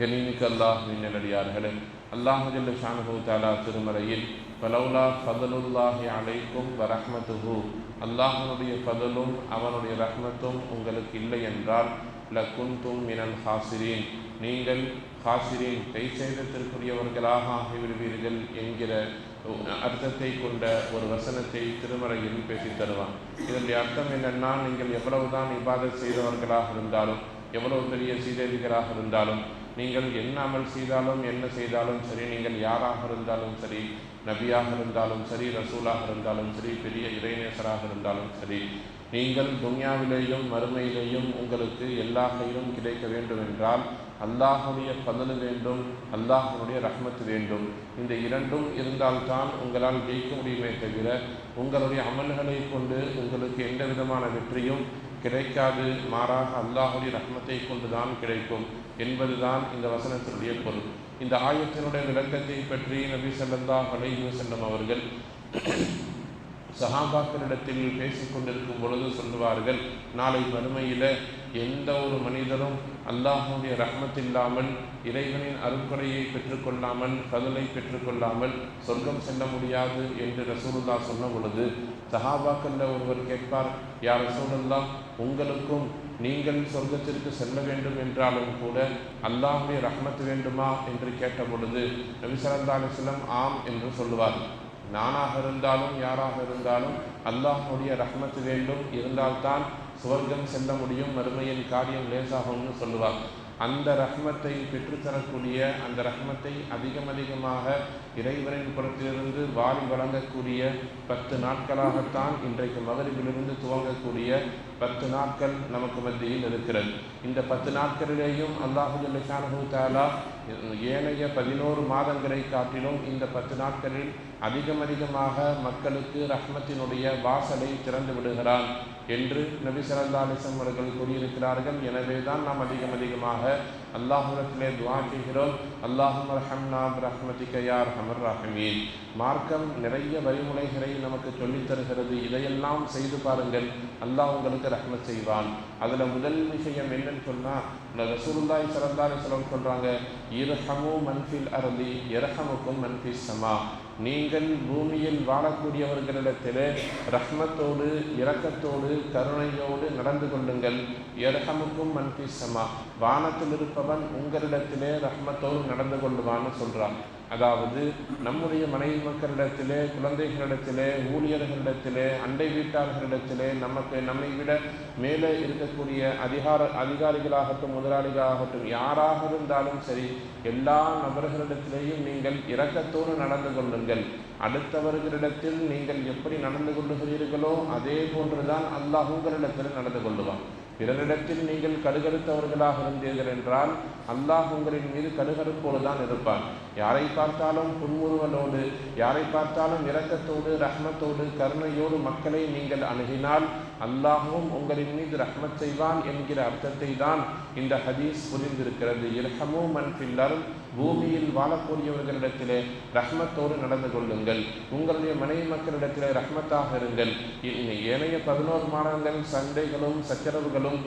கனிமிக்கு அல்லாஹுவின் நல்லடியார்களே அல்லாஹுஜல்ல ஷானஹு தாலா திருமறையில் பலவுலா ஃபதலுல்லாஹி அலைக்கும் வரஹ்மத்துஹு. அல்லாஹனுடைய ஃபதலும் அவனுடைய ரஹ்மத்தும் உங்களுக்கு இல்லை என்றால் லகுந்தும் மினல் ஹாசிரீன். நீங்கள் ஹாசிரீன் கைச்சேதத்திற்குரியவர்களாக ஆகிவிடுவீர்கள் என்கிற அர்த்தத்தை கொண்ட ஒரு வசனத்தை திருமறையில் பேசித் தருவான். இதனுடைய அர்த்தம் என்னென்னா நீங்கள் எவ்வளவுதான் இபாதத் செய்தவர்களாக இருந்தாலும் எவ்வளவு பெரிய சீதேவிகராக இருந்தாலும் நீங்கள் என்ன அமல் செய்தாலும் என்ன செய்தாலும் சரி நீங்கள் யாராக இருந்தாலும் சரி நபியாக இருந்தாலும் சரி ரசூலாக இருந்தாலும் சரி பெரிய இறைநேசராக இருந்தாலும் சரி நீங்கள் துன்யாவிலேயும் மறுமையிலேயும் உங்களுக்கு எல்லா கையிலும் கிடைக்க வேண்டும் என்றால் அல்லாஹுடைய பதில் வேண்டும் அல்லாஹனுடைய ரஹ்மத் வேண்டும். இந்த இரண்டும் இருந்தால்தான் உங்களால் ஜெயிக்க முடியுமே தவிர உங்களுடைய அமல்களை கொண்டு உங்களுக்கு எந்த விதமான வெற்றியும் கிடைக்காது மாறாக அல்லாஹுடைய ரஹ்மத்தை கொண்டுதான் கிடைக்கும் என்பதுதான் இந்த வசனத்தினுடைய பொருள். இந்த ஆயத்தினுடைய விளக்கத்தை பற்றி நபி ஸல்லல்லாஹு அலைஹி வஸல்லம் அவர்கள் சஹாபாக்களிடத்தில் பேசிக்கொண்டிருக்கும் பொழுது சொல்லுவார்கள் நாளை மறுமையில் எந்த ஒரு மனிதரும் அல்லாஹுடைய ரஹமத் இல்லாமல் இறைவனின் அருட்கொடையை பெற்றுக்கொள்ளாமல் கதலை பெற்றுக்கொள்ளாமல் சொர்க்கம் செல்ல முடியாது என்று ரசூலுல்லா சொன்ன பொழுது சஹாபாக்கல்ல ஒருவர் கேட்பார் யார் ரசூலுல்லா உங்களுக்கும் நீங்கள் சொர்க்கத்திற்கு செல்ல வேண்டும் என்றாலும் கூட அல்லாஹுடைய ரஹமத் வேண்டுமா? என்று கேட்ட பொழுது நபி ஸல்லல்லாஹு ஆம் என்று சொல்லுவார். நானாக இருந்தாலும் யாராக இருந்தாலும் அல்லாஹுடைய ரஹமத் வேண்டும் இருந்தால்தான் சுவர்க்கம் செல்ல முடியும் மறுமையின் காரியம் லேசாகும்னு சொல்லுவார். அந்த ரஹ்மத்தை பெற்றுத்தரக்கூடிய அந்த ரஹ்மத்தை அதிகம் அதிகமாக இறைவனின் புறத்திலிருந்து வாரி வழங்கக்கூடிய பத்து நாட்களாகத்தான் இன்றைக்கு மகரிபிலிருந்து துவங்கக்கூடிய பத்து நாட்கள் நமக்கு மத்தியில் இருக்கிறது. இந்த பத்து நாட்களிலேயும் அல்லாஹு ஷானஹு தாலா ஏனைய பதினோரு மாதங்களை காட்டிலும் இந்த பத்து நாட்களில் அதிகம் அதிகமாக மக்களுக்கு ரஹ்மத்தினுடைய வாசலை திறந்து விடுகிறான் என்று நபி சல்லா அலிசம் அவர்கள் கூறியிருக்கிறார்கள். எனவே தான் நாம் அதிகம் அதிகமாக அல்லாஹுரத்திலே துவா செய்கிறோம். அல்லாஹும் ரஹம்னா ரஹ்மதிக யார் ஹமர் ரஹமீன். மார்க்கம் நிறைய வழிமுறைகளை நமக்கு சொல்லித் தருகிறது. இதையெல்லாம் செய்து பாருங்கள். அல்லாஹ் உங்களுக்கு ரஹ்மத் செய்வான். அதில் முதல் விஷயம் என்னன்னு சொன்னால் ரசூலுல்லாய் சரந்தாரி சொல்லம் சொல்கிறாங்க இரஹமு மன்ஃபில் அருளி இரஹமுக்கும் மன்ஃபி சமா. நீங்கள் பூமியில் வாழக்கூடியவர்களிடத்திலே ரஹ்மத்தோடு இரக்கத்தோடு கருணையோடு நடந்து கொள்ளுங்கள். இரஹமுக்கும் மன்ஃபி சமா. வானத்தில் இருப்பவன் உங்களிடத்திலே ரஹ்மத்தோடு நடந்து கொள்ளுவான்னு சொல்கிறான் அதாவது நம்முடைய மனைவி மக்களிடத்திலே குழந்தைகளிடத்திலே ஊழியர்களிடத்திலே அண்டை வீட்டார்களிடத்திலே நமக்கு நம்மை விட மேலே இருக்கக்கூடிய அதிகார அதிகாரிகளாகட்டும் முதலாளிகளாகட்டும் யாராக இருந்தாலும் சரி எல்லா நபர்களிடத்திலேயும் நீங்கள் இரக்கத்தோடு நடந்து கொள்ளுங்கள். அடுத்தவர்களிடத்தில் நீங்கள் எப்படி நடந்து கொள்ளுகிறீர்களோ அதே போன்றுதான் அல்லாஹ் உங்களிடத்தில் நடந்து கொள்ளுவான். பிறரிடத்தில் நீங்கள் கடுகடுத்தவர்களாக இருந்தீர்கள் என்றால் அல்லாஹ் உங்களின் மீது கடுகடுப்போடு தான் இருப்பார் யாரை பார்த்தாலும் புன்முறுவலோடு யாரை பார்த்தாலும் இரக்கத்தோடு ரஹ்மத்தோடு கருணையோடு மக்களை நீங்கள் அணுகினால் அல்லாஹும் உங்களின் மீது ரஹ்மத் செய்வான் என்கிற அர்த்தத்தை தான் இந்த ஹதீஸ் புரிந்திருக்கிறது. இரஹமோ மன் பில்லர் பூமியில் வாழக்கூடியவர்களிடத்திலே ரஹ்மத்தோடு நடந்து கொள்ளுங்கள். உங்களுடைய மனைவி மக்களிடத்திலே ரஹ்மத்தாக இருங்கள். ஏனைய பதினோரு மாதங்கள் சண்டைகளும் சச்சரவுகளும்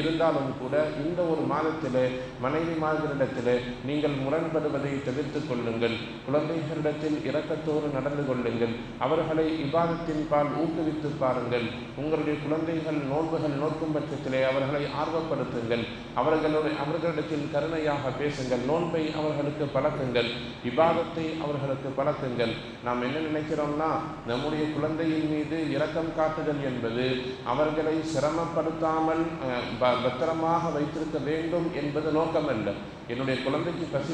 இருந்தாலும் கூட இந்த ஒரு மாதத்திலே மனைவி மாதத்திலே நீங்கள் முரண்படுவதை தவிர்த்து கொள்ளுங்கள். குழந்தைகளிடத்தில் இரக்கத்தோடு நடந்து கொள்ளுங்கள். அவர்களை விவாதத்தின் பால் ஊக்குவித்து பாருங்கள். உங்களுடைய குழந்தைகள் நோன்புகள் நோக்கும் பட்சத்திலே அவர்களை ஆர்வப்படுத்துங்கள். அவர்களுடைய அவர்களிடத்தில் கருணையாக பேசுங்கள். நோன்பை அவர்களுக்கு பழக்குங்கள். விவாதத்தை அவர்களுக்கு பழக்குங்கள். நாம் என்ன நினைக்கிறோம்னா நம்முடைய குழந்தையின் மீது இரக்கம் காட்டுதல் என்பது அவர்களை சிரமப்படுத்தாமல் பத்திரமாக வைத்திருக்க வேண்டும் என்பது நோக்கமல்ல. என்னுடைய குழந்தைக்கு பசி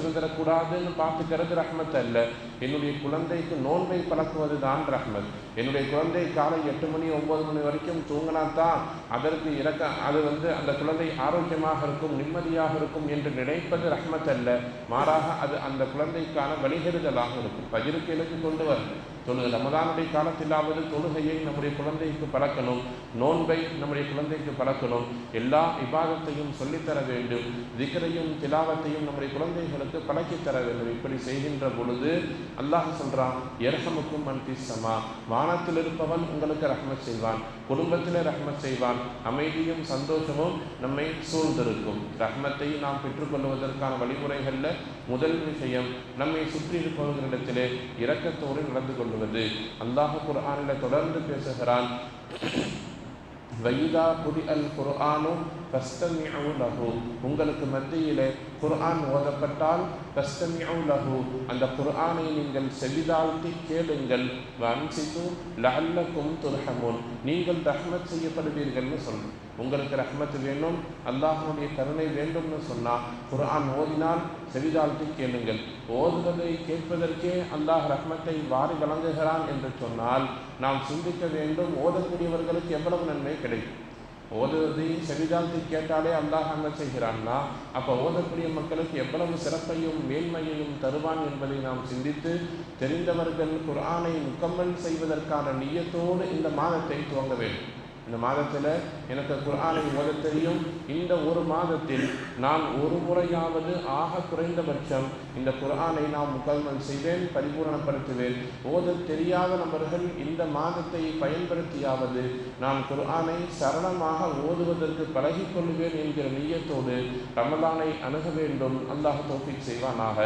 வராதுன்னு பார்த்துக்கிறது ரஹ்மத் அல்ல. என்னுடைய குழந்தைக்கு நோன்பை பழக்குவது தான் ரஹ்மத். என்னுடைய குழந்தை காலை எட்டு மணி ஒம்பது மணி வரைக்கும் தூங்கினாத்தான் அதற்கு இறக்க அது வந்து அந்த குழந்தை ஆரோக்கியமாக இருக்கும் நிம்மதியாக இருக்கும் என்று நினைப்பது ரஹ்மத் அல்ல. மாறாக அது அந்த குழந்தைக்கான வழிகெடுதலாக இருக்கும். பகிருக்கு எழுதி கொண்டு வரும் தொழு ரமதானுடைய காலத்திலாவது தொழுகையை நம்முடைய குழந்தைக்கு பழக்கணும். நோன்பை நம்முடைய குழந்தைக்கு பழக்கணும். எல்லா இபாதத்தையும் சொல்லித்தர வேண்டும். திக்கரையும் திலாவத்தையும் நம்முடைய குழந்தைகளுக்கு பழக்கித் தர வேண்டும். இப்படி செய்கின்ற பொழுது அல்லாஹ் சொல்கிறான் எரஹமுக்கும் மன்தி சமா. வானத்தில் இருப்பவன் உங்களுக்கு ரஹ்மத் செய்வான். குடும்பத்திலே ரஹ்மத் செய்வான். அமைதியும் சந்தோஷமும் நம்மை சூழ்ந்திருக்கும். ரஹ்மத்தை நாம் பெற்றுக்கொள்வதற்கான வழிமுறைகளில் முதல் விஷயம் நம்மை சுற்றி இருப்பவர்களிடத்திலே இரக்கத்தோடு நடந்து கொள்வது அல்லாஹ் குர்ஆனில் தொடர்ந்து பேசுகிறான். வைதா புதி அல் குர்ஆனும் ஃபஸ்தமிஉ லஹு. உங்களுக்கு மத்தியிலே குர்ஆன் ஓதப்பட்டால் ஃபஸ்தமிஉ லஹு. அந்த குர்ஆனை நீங்கள் செவிதாழ்த்தி கேளுங்கள். வம்சித்து லஅல்லக்கும் துர்ஹமுன். நீங்கள் ரஹ்மத் செய்யப்படுவீர்கள்னு சொல்லணும் உங்களுக்கு ரஹ்மத் வேணும் அல்லாஹனுடைய கருணை வேண்டும்னு சொன்னால் குர்ஆன் ஓதினால் செவிதாழ்த்தி கேளுங்கள். ஓதுவதை கேட்பதற்கே அல்லாஹ் ரஹ்மத்தை வாரி வழங்குகிறான் என்று சொன்னால் நாம் சிந்திக்க வேண்டும் ஓதக்கூடியவர்களுக்கு எவ்வளவு நன்மை கிடைக்கும்? ஓதுவதை செவிதாழ்த்தி கேட்டாலே அல்லாஹ் என்ன செய்கிறான்னா அப்போ ஓதக்கூடிய மக்களுக்கு எவ்வளவு சிறப்பையும் மேன்மையையும் தருவான் என்பதை நாம் சிந்தித்து தெரிந்தவர்கள் குரானை முக்கம்மல் செய்வதற்கான நியத்தோடு இந்த மாதத்தை துவங்க வேண்டும். இந்த மாதத்தில் எனக்கு குர்ஆனை ஓத தெரியும். இந்த ஒரு மாதத்தில் நான் ஒரு முறையாவது ஆக குறைந்தபட்சம் இந்த குர்ஆனை நான் முக்கல்மல் செய்வேன் பரிபூரணப்படுத்துவேன். ஓத தெரியாத நபர்கள் இந்த மாதத்தை பயன்படுத்தியாவது நான் குர்ஆனை சரளமாக ஓதுவதற்கு பழகிக்கொள்வேன் என்கிற நீயத்தோடு ரமலானை அணுக வேண்டும். அல்லாஹ் தோஃபிக் செய்வானாக.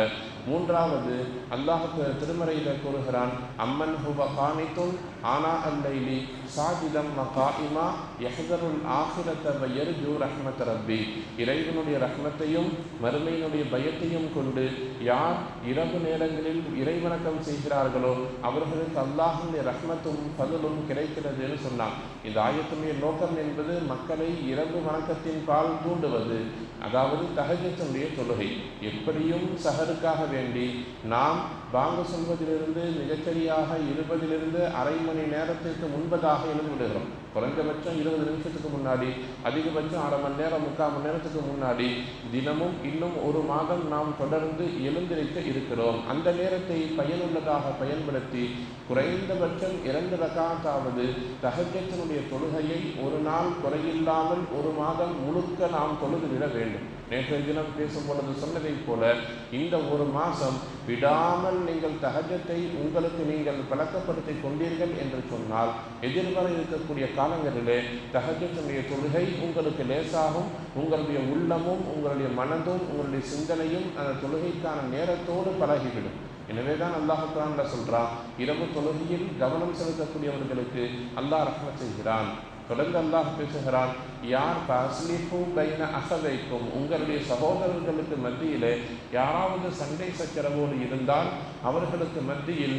மூன்றாவது அல்லாஹ் திருமறையில் கூறுகிறான் அம்மன் ஹுவ காணித்தும் ஆனா அல்லைலி சாஜிதம் மகாயிமா யஹதருல் ஆஹிரத்த வயர்ஜு ரஹ்மத் ரப்பி. இறைவனுடைய ரஹ்மத்தையும் மறுமையினுடைய பயத்தையும் கொண்டு யார் இரவு நேரங்களில் இறைவணக்கம் செய்கிறார்களோ அவர்களுக்கு அல்லாஹுடைய ரஹ்மத்தும் பதிலும் கிடைக்கிறதுன்னு சொன்னான். இந்த ஆயத்துடைய நோக்கம் என்பது மக்களை இரவு வணக்கத்தின் பால் தூண்டுவது. அதாவது தகஜத்தினுடைய தொழுகை. எப்படியும் சஹருக்காக வேண்டி நாம் வாங்க சொல்வதிலிருந்து மிகச்சரியாக இருபதிலிருந்து அரை மணி நேரத்திற்கு முன்பதாக எழுந்து விடுகிறோம். குறைந்தபட்சம் இருபது நிமிஷத்துக்கு முன்னாடி அதிகபட்சம் அரை மணி நேரம் முக்கால் மணி நேரத்துக்கு முன்னாடி தினமும் இன்னும் ஒரு மாதம் நாம் தொடர்ந்து எழுந்திருக்க இருக்கிறோம். அந்த நேரத்தை பயனுள்ளதாக பயன்படுத்தி குறைந்தபட்சம் இரண்டு ரகாத்தாவது தகஜத்தினுடைய தொழுகையை ஒரு நாள் குறையில்லாமல் ஒரு மாதம் முழுக்க நாம் தொழுது விட வேண்டும். நேற்றைய தினம் பேசும் பொழுது சொன்னதைப் போல இந்த ஒரு மாதம் விடாமல் நீங்கள் தகஜத்தை உங்களுக்கு நீங்கள் பழக்கப்படுத்தி கொண்டீர்கள் என்று சொன்னால் எதிர்வர இருக்கக்கூடிய காலங்களிலே தகஜத்தினுடைய தொழுகை உங்களுக்கு லேசாகும் உங்களுடைய உள்ளமும் உங்களுடைய மனதும் உங்களுடைய சிந்தனையும் அந்த தொழுகைக்கான நேரத்தோடு பழகிவிடும். எனவே தான் அல்லாஹ் குரான்ல சொல்கிறான் இரவு தொழுகையில் கவனம் செலுத்தக்கூடியவர்களுக்கு அல்லாஹ் ரஹ்மத் செய்கிறான். தொடர்ந்து அல்லாஹ் பேசுகிறான் யார் பஸ்லிஃபு பைன அசதைக்கும் உங்களுடைய சகோதரர்களுக்கு மத்தியிலே யாராவது சண்டை சச்சரவோடு இருந்தால் அவர்களுக்கு மத்தியில்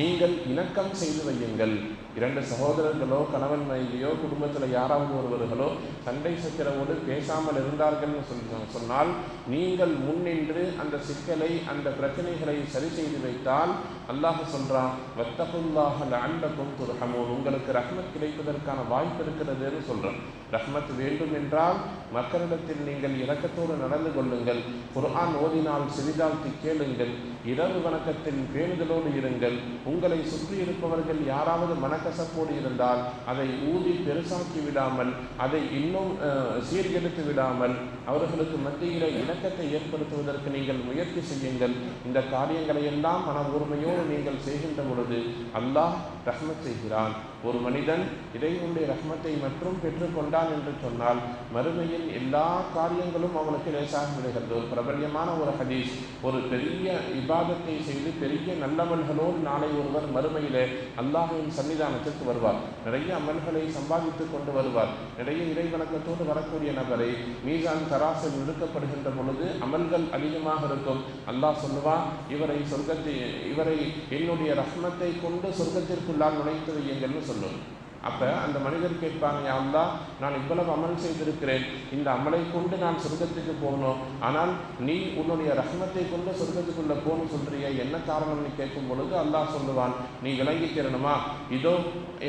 நீங்கள் இணக்கம் செய்து வையுங்கள். இரண்டு சகோதரர்களோ கணவன் மனைவியோ குடும்பத்தில் யாராவது ஒருவர்களோ சண்டை சச்சரவோடு பேசாமல் இருந்தார்கள்னு சொல்லி சொன்னால் நீங்கள் முன்னின்று அந்த சிக்கலை அந்த பிரச்சனைகளை சரி செய்து வைத்தால் அல்லாஹ் சொல்றான் வத்தகுல்லாக அண்டக்கும் துர்ஹமூன். உங்களுக்கு ரஹ்மத் கிடைப்பதற்கான வாய்ப்பு இருக்கிறதுன்னு சொல்றான் ரஹ்மத் வேண்டும் என்றால் மக்களிடத்தில் நீங்கள் இலக்கத்தோடு நடந்து கொள்ளுங்கள். குர்ஆன் ஓதினால் சிறிதாழ்த்தி கேளுங்கள். இரவு வணக்கத்தில் பேணுதலோடு இருங்கள். உங்களை சுற்றி இருப்பவர்கள் யாராவது கசப்போடு இருந்தால் அதை ஊதி பெருசாக்கி விடாமல் அதை இன்னும் அஹ், சீர்கெடுத்து விடாமல் அவர்களுக்கு மத்தியில் இணக்கத்தை ஏற்படுத்துவதற்கு நீங்கள் முயற்சி செய்யுங்கள். இந்த காரியங்களை எல்லாம் மன உரிமையோடு நீங்கள் செய்கின்ற பொழுது அல்லாஹ் ரஹ்மத் செய்கிறான். ஒரு மனிதன் இறைவனுடைய ரஹ்மத்தை மற்றும் பெற்றுக்கொண்டான் என்று சொன்னால் மறுமையில் எல்லா காரியங்களும் அவனுக்கு லேசாக விடுகிறது. ஒரு பிரபல்யமான ஒரு ஹதீஸ் ஒரு பெரிய விவாதத்தை செய்து பெரிய நல்லவன்களோடு நாளை ஒருவர் மறுமையிலே அல்லாஹின் சன்னிதானத்திற்கு வருவார். நிறைய அமல்களை சம்பாதித்து கொண்டு வருவார். நிறைய இறைவணக்கத்தோடு வரக்கூடிய நபரை மீசான் தராசில் விடுக்கப்படுகின்ற பொழுது அமல்கள் அதிகமாக இருக்கும். அல்லாஹ் சொல்லுவா இவரை சொர்க்கத்தை இவரை என்னுடைய ரஹ்மத்தை கொண்டு சொர்க்கத்திற்குள்ளால் நுழைத்து வையுங்கள்னு சொல்லும் அப்போ அந்த மனிதர் கேட்பாங்க "யா அல்லாஹ் நான் இவ்வளவு அமல் செய்திருக்கிறேன். இந்த அமலை கொண்டு நான் சொர்க்கத்துக்கு போகணும். ஆனால் நீ உன்னுடைய ரஹ்மத்தை கொண்டு சொர்க்கத்துக்குள்ளே போகணும் சொல்றிய என்ன காரணம்னு கேட்கும் பொழுது அல்லாஹ் சொல்லுவான் நீ விளங்கி தரணுமா இதோ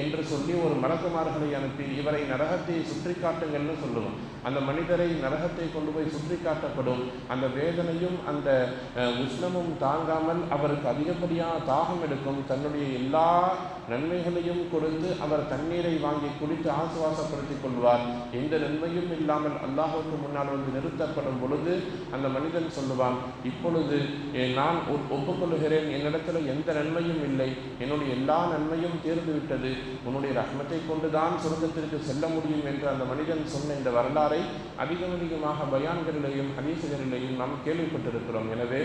என்று சொல்லி ஒரு மலக்குமார்களை அனுப்பி இவரை நரகத்தை சுற்றி காட்டுங்கள்னு சொல்லுவோம் அந்த மனிதரை நரகத்தை கொண்டு போய் சுற்றி காட்டப்படும். அந்த வேதனையும் அந்த உஷ்ணமும் தாங்காமல் அவருக்கு அதிகப்படியான தாகம் எடுக்கும். தன்னுடைய எல்லா நன்மைகளையும் கொடுத்து அவர் தன் தண்ணீரை வாங்கி குடித்து ஆசுவாசப்படுத்திக் கொள்வார். எந்த நன்மையும் இல்லாமல் அல்லாஹுக்கு முன்னால் வந்து நிறுத்தப்படும் பொழுது அந்த மனிதன் சொல்லுவான் இப்பொழுது நான் ஒப்புக்கொள்கிறேன் என்னிடத்தில் எந்த நன்மையும் இல்லை. என்னுடைய எல்லா நன்மையும் தீர்ந்து விட்டது. உன்னுடைய ரஹ்மத்தை கொண்டுதான் சுரங்கத்திற்கு செல்ல முடியும் என்று அந்த மனிதன் சொன்ன இந்த வரலாறை அதிகம் அதிகமாக பயான்களிலேயும் ஹதீசுகளிலேயும் நாம் கேள்விப்பட்டிருக்கிறோம். எனவே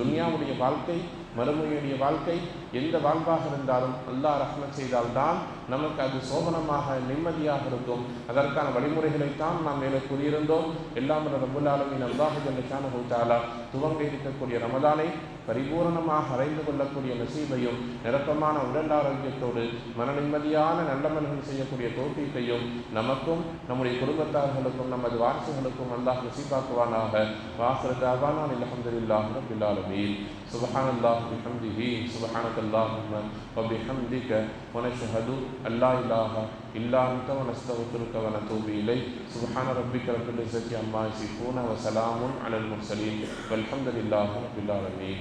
துன்யாவுடைய வாழ்க்கை மறுமையுடைய வாழ்க்கை எந்த வாழ்வாக இருந்தாலும் அல்லாஹ் ரஹ்மத் செய்தால்தான் நமக்கு அது சோபனமாக நிம்மதியாக இருக்கும். அதற்கான வழிமுறைகளைத்தான் நாம் மேலே கூறியிருந்தோம். எல்லாம் ரபுல் ஆலமின் அல்லாஹு ஜல்லிஷானு தாலா துவங்க இருக்கக்கூடிய ரமதானை பரிபூரணமாக அறைந்து கொள்ளக்கூடிய நசீபையும் நிரப்பமான உடல் ஆரோக்கியத்தோடு மன நிம்மதியான நல்லமல்கள் செய்யக்கூடிய தோப்பீக்கையும் நமக்கும் நம்முடைய குடும்பத்தார்களுக்கும் நமது வாரிசுகளுக்கும் அல்லாஹ் நசீபாக்குவானாக. வாசல் தாவானான் ரபில் ஆலமீன். سبحان الله بحمده سبحانك اللهم وبحمدك ونشهد أن لا إله إلا أنت ونستغفرك ونتوب إليك. سبحان ربك رب العزة عما يصفون وسلام على المرسلين والحمد لله رب العالمين.